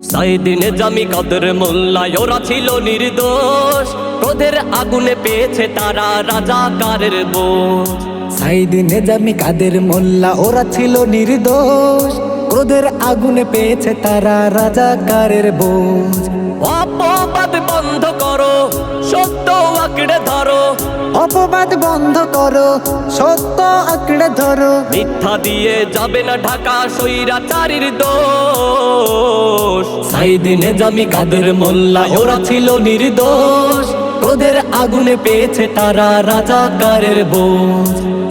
সাইদিনে জামি কাদের মোল্লায় ওরা ছিল নির্দোষ। ক্রোধের আগুনে পেয়েছে তারা রাজাকারের বোঝ। সাইদিন নেজামি কাদের মোল্লা ওরা ছিল নির্দোষ। ক্রোধের আগুনে পেয়েছে তারা রাজাকারের বোঝ। অপবাদ বন্ধ করো সত্য আঁকড়ে ধরো। অপবাদ বন্ধ করো, সত্য আঁকড়ে ধরো। মিথ্যা দিয়ে যাবে না ঢাকা সৈরা সৈরাচারীর দোষ। সাইদিনে জামি কাদের মোল্লা, ওরা ছিল নির্দোষ। ক্রোধের আগুনে পেয়েছে তারা রাজাকারের বোঝ।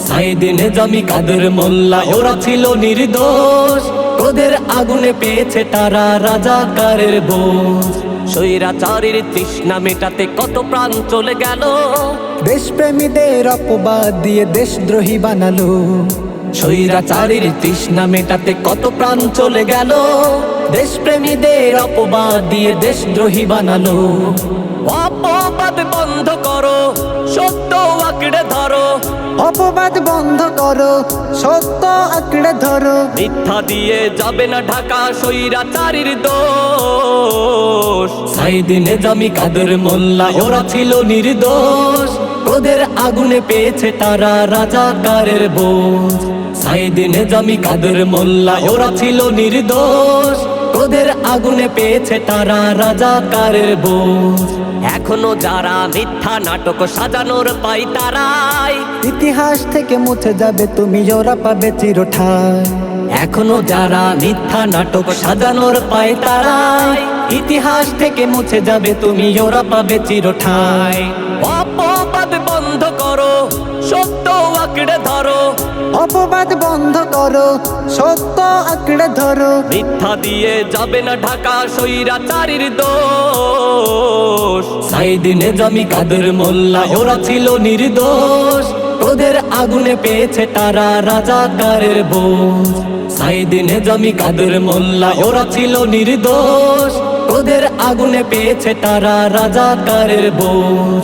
সাইদিনে জামি কাদের মোল্লা, ওরা ছিল নির্দোষ। ক্রোধের আগুনে পেয়েছে তারা রাজাকারের বোঝ। সৈরাচারীর তৃষ্ণা মেটাতে কত প্রাণ চলে গেল। দেশপ্রেমীদের অপবাদ দিয়ে দেশদ্রোহী বানালো। স্বৈরাচারীর তৃষ্ণা মেটাতে কত প্রাণ চলে গেল। দেশপ্রেমীদের অপবাদ দিয়ে দেশদ্রোহী বানালো। অপবাদ বন্ধ করো সত্য আঁকড়ে ধরো। অপবাদ বন্ধ করো সত্য আঁকড়ে ধরো। মিথ্যা দিয়ে যাবে না ঢাকা সৈরাচারীর দোষ। সাইদিনে জামি কাদের মোল্লা, ওরা ছিল নির্দোষ। ওদের আগুনে পেয়েছে তারা রাজাকারের বোঝ। সাইদিনে জামি কাদের মোল্লা, ওরা ছিল নির্দোষ। ওদের আগুনে পেয়েছে তারা রাজাকারের বোঝ এখনও যারা মিথ্যা নাটক সাজানোর পাই তারাই। ইতিহাস থেকে মুছে যাবে তুমি ওরা পাবে চিরঠায় এখনও যারা মিথ্যা নাটক সাজানোর পায় তারাই। ইতিহাস থেকে মুছে যাবে তুমি ওরা পাবে চিরঠায় অপবাদ বন্ধ করো সত্য আঁকড়ে ধরো। অপবাদ বন্ধ করো সত্য আঁকড়ে ধরো। মিথ্যা দিয়ে যাবে না ঢাকা সৈরাচারীর দোষ। সাইদিনে জামি কাদের মোল্লা ওরা ছিল নির্দোষ। ওদের আগুনে পেয়েছে তারা রাজাকারের বোঝ। সাইদিনে জামি কাদের মোল্লা ওরা ছিল নির্দোষ। ওদের আগুনে পেয়েছে তারা রাজাকারের বোঝ।